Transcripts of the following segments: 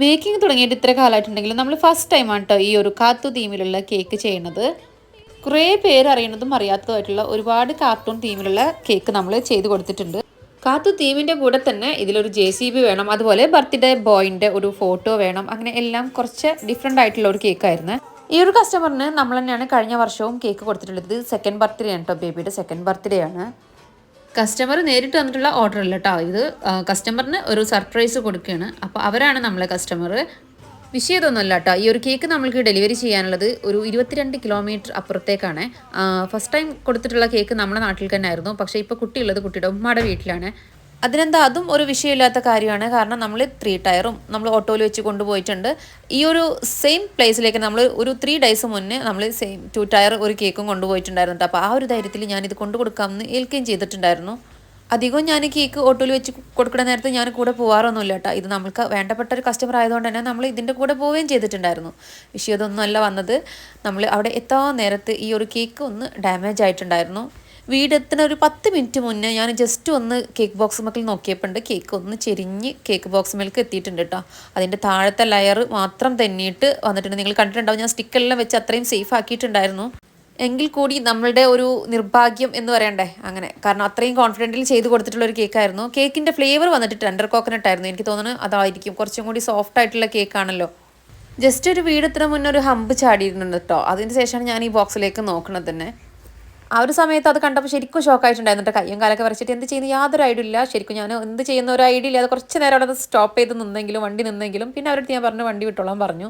Baking തുടങ്ങിയിട്ട് ഇത്ര കാലമായിട്ടുണ്ടെങ്കിലും നമ്മൾ ഫസ്റ്റ് ടൈമാണ് കേട്ടോ ഈ ഒരു കാത്തു തീമിലുള്ള കേക്ക് ചെയ്യുന്നത്. കുറേ പേര് അറിയുന്നതും അറിയാത്തതുമായിട്ടുള്ള ഒരുപാട് കാർട്ടൂൺ തീമിലുള്ള കേക്ക് നമ്മൾ ചെയ്ത് കൊടുത്തിട്ടുണ്ട്. കാത്തു തീമിന്റെ കൂടെ തന്നെ ഇതിലൊരു ജെ സി ബി വേണം അതുപോലെ ബർത്ത്ഡേ ബോയിന്റെ ഒരു ഫോട്ടോ വേണം അങ്ങനെ എല്ലാം കുറച്ച് ഡിഫറെന്റ് ആയിട്ടുള്ള ഒരു കേക്കായിരുന്നു ഈ ഒരു കസ്റ്റമറിന് നമ്മൾ തന്നെയാണ് കഴിഞ്ഞ വർഷവും കേക്ക് കൊടുത്തിട്ടുള്ളത്. സെക്കൻഡ് ബർത്ത്ഡേ ആണ് കേട്ടോ ബേബിയുടെ സെക്കൻഡ് ബർത്ത്ഡേ ആണ്. കസ്റ്റമർ നേരിട്ട് വന്നിട്ടുള്ള ഓർഡർ അല്ല കേട്ടോ ഇത് കസ്റ്റമറിന് ഒരു സർപ്രൈസ് കൊടുക്കുകയാണ്. അപ്പോൾ അവരാണ് നമ്മളെ കസ്റ്റമർ വിഷയതൊന്നുമല്ല കേട്ടോ ഈ ഒരു കേക്ക് നമ്മൾക്ക് ഡെലിവറി ചെയ്യാനുള്ളത് ഒരു ഇരുപത്തിരണ്ട് കിലോമീറ്റർ അപ്പുറത്തേക്കാണ്. ഫസ്റ്റ് ടൈം കൊടുത്തിട്ടുള്ള കേക്ക് നമ്മുടെ നാട്ടിൽ തന്നെ ആയിരുന്നു പക്ഷേ ഇപ്പോൾ കുട്ടിയുള്ളത് കുട്ടിയുടെ ഉമ്മയുടെ വീട്ടിലാണ്. അതിനെന്താ? അതും ഒരു വിഷയമില്ലാത്ത കാര്യമാണ്. കാരണം നമ്മൾ ത്രീ ടയറും നമ്മൾ ഓട്ടോയിൽ വെച്ച് കൊണ്ടുപോയിട്ടുണ്ട്. ഈ ഒരു സെയിം പ്ലേസിലേക്ക് നമ്മൾ ഒരു ത്രീ ഡേയ്സ് മുന്നേ നമ്മൾ സെയിം ടു ടയർ ഒരു കേക്കും കൊണ്ടുപോയിട്ടുണ്ടായിരുന്നു. ട്ടോ. അപ്പോൾ ആ ഒരു ധൈര്യത്തിൽ ഞാനിത് കൊണ്ടു കൊടുക്കാമെന്ന് ഏൽക്കുകയും ചെയ്തിട്ടുണ്ടായിരുന്നു. അധികവും ഞാൻ കേക്ക് ഓട്ടോയിൽ വെച്ച് കൊടുക്കുന്ന നേരത്തെ ഞാൻ കൂടെ പോകാറൊന്നുമില്ല കേട്ടോ. ഇത് നമ്മൾക്ക് വേണ്ടപ്പെട്ട ഒരു കസ്റ്റമർ ആയതുകൊണ്ട് തന്നെ നമ്മൾ ഇതിന്റെ കൂടെ പോവുകയും ചെയ്തിട്ടുണ്ടായിരുന്നു. വിഷയം ഇതൊന്നുമല്ല വന്നത്. നമ്മൾ അവിടെ എത്താൻ നേരത്ത് ഈ ഒരു കേക്ക് ഒന്ന് ഡാമേജ് ആയിട്ടുണ്ടായിരുന്നു. വീടെത്തുന്ന ഒരു പത്ത് മിനിറ്റ് മുന്നേ ഞാൻ ജസ്റ്റ് ഒന്ന് കേക്ക് ബോക്സ് മക്കൾ നോക്കിയപ്പോണ്ട്. കേക്ക് ഒന്ന് ചെരിഞ്ഞ് കേക്ക് ബോക്സ് മേൽക്ക് എത്തിയിട്ടുണ്ട് കേട്ടോ അതിന്റെ താഴത്തെ ലെയർ മാത്രം തന്നിയിട്ട് വന്നിട്ടുണ്ട്. നിങ്ങൾ കണ്ടിട്ടുണ്ടാവും ഞാൻ സ്റ്റിക്കെല്ലാം വെച്ച് അത്രയും സേഫ് ആക്കിയിട്ടുണ്ടായിരുന്നു. എങ്കിൽ കൂടി നമ്മളുടെ ഒരു നിർഭാഗ്യം എന്ന് പറയണ്ടേ? അങ്ങനെ. കാരണം അത്രയും കോൺഫിഡന്റിൽ ചെയ്ത് കൊടുത്തിട്ടുള്ള ഒരു കേക്കായിരുന്നു കേക്കിന്റെ ഫ്ലേവർ വന്നിട്ട് അണ്ടർ കോക്കനട്ട് ആയിരുന്നു. എനിക്ക് തോന്നുന്നു അതായിരിക്കും. കുറച്ചും കൂടി സോഫ്റ്റ് ആയിട്ടുള്ള കേക്കാണല്ലോ ജസ്റ്റ് ഒരു വീടെത്തിന് മുന്നേ ഒരു ഹമ്പ് ചാടിയിരുന്നുണ്ട് കേട്ടോ അതിന് ശേഷമാണ് ഞാൻ ഈ ബോക്സിലേക്ക് നോക്കണത് തന്നെ. ആ ഒരു സമയത്ത് അത് കണ്ടപ്പോൾ ശരിക്കും ഷോക്കായിട്ടുണ്ടായിരുന്നു ആയിട്ടുണ്ടായിരുന്നു കയ്യും കാലൊക്കെ വരച്ചിട്ട് എന്ത് ചെയ്യുന്ന? യാതൊരു ഐഡിയ ഇല്ല. ശരിക്കും ഞാൻ എന്ത് ചെയ്യുന്ന? ഒരു ഐഡിയ ഇല്ല അത് കുറച്ച് നേരം അവിടെ സ്റ്റോപ്പ് ചെയ്ത് നിന്നെങ്കിലും വണ്ടി നിന്നെങ്കിലും. പിന്നെ അവരടുത്ത് ഞാൻ പറഞ്ഞു വണ്ടി വിട്ടോളാൻ പറഞ്ഞു.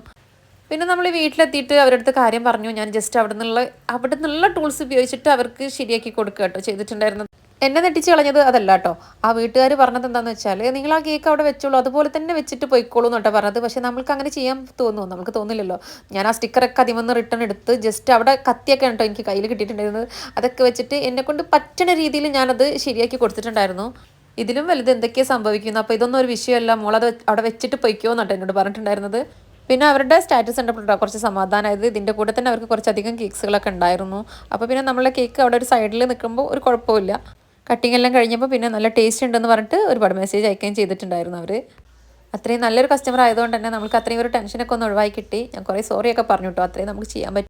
പിന്നെ നമ്മൾ വീട്ടിലെത്തിയിട്ട് അവരടുത്ത് കാര്യം പറഞ്ഞു. ഞാൻ ജസ്റ്റ് അവിടെ നിന്നുള്ള അവിടെ നിന്നുള്ള ടൂൾസ് ഉപയോഗിച്ചിട്ട് അവർക്ക് ശരിയാക്കി കൊടുക്കുക കേട്ടോ ചെയ്തിട്ടുണ്ടായിരുന്നത്. എന്നെ നെട്ടിച്ച് കളഞ്ഞത് അതല്ല കേട്ടോ. ആ വീട്ടുകാർ പറഞ്ഞത് എന്താണെന്ന് വെച്ചാൽ നിങ്ങൾ ആ കേക്ക് അവിടെ വെച്ചോളൂ അതുപോലെ തന്നെ വെച്ചിട്ട് പോയിക്കോളൂ എന്നോട്ടോ പറഞ്ഞത്. പക്ഷേ നമ്മൾക്ക് അങ്ങനെ ചെയ്യാൻ തോന്നുന്നു നമുക്ക് തോന്നില്ലല്ലോ. ഞാൻ ആ സ്റ്റിക്കറൊക്കെ അതിമന്ന് റിട്ടേൺ എടുത്ത് ജസ്റ്റ് അവിടെ കത്തിയൊക്കെ കേട്ടോ എനിക്ക് കയ്യിൽ കിട്ടിയിട്ടുണ്ടായിരുന്നത്. അതൊക്കെ വെച്ചിട്ട് എന്നെ കൊണ്ട് പറ്റണ രീതിയിൽ ഞാനത് ശരിയാക്കി കൊടുത്തിട്ടുണ്ടായിരുന്നു. ഇതിലും വലുത് എന്തൊക്കെയാണ് സംഭവിക്കുന്നത്? അപ്പോൾ ഇതൊന്നും ഒരു വിഷയമല്ല. മോളത് അവിടെ വെച്ചിട്ട് പൊയ്ക്കോ എന്നാട്ടോ എന്നോട് പറഞ്ഞിട്ടുണ്ടായിരുന്നത്. പിന്നെ അവരുടെ സ്റ്റാറ്റസ് കണ്ടപ്പോഴാണ് കുറച്ച് സമാധാനമായത് ഇതിന്റെ കൂടെ തന്നെ അവർക്ക് കുറച്ചധികം കേക്ക്സുകളൊക്കെ ഉണ്ടായിരുന്നു. അപ്പോൾ പിന്നെ നമ്മളെ കേക്ക് അവിടെ ഒരു സൈഡിൽ നിൽക്കുമ്പോൾ ഒരു കുഴപ്പമില്ല കട്ടിങ് എല്ലാം കഴിഞ്ഞപ്പോൾ പിന്നെ നല്ല ടേസ്റ്റ് ഉണ്ടെന്ന് പറഞ്ഞിട്ട് ഒരുപാട് മെസ്സേജ് അയക്കുകയും ചെയ്തിട്ടുണ്ടായിരുന്നു അവർ അത്രയും നല്ലൊരു കസ്റ്റമർ ആയതുകൊണ്ട് തന്നെ നമുക്ക് അത്രയും ഒരു ടെൻഷനൊക്കെ ഒന്ന് ഒഴിവാക്കി കിട്ടി. ഞാൻ കുറേ സോറിയൊക്കെ പറഞ്ഞു കേട്ടോ. അത്രയും നമുക്ക് ചെയ്യാൻ പറ്റും.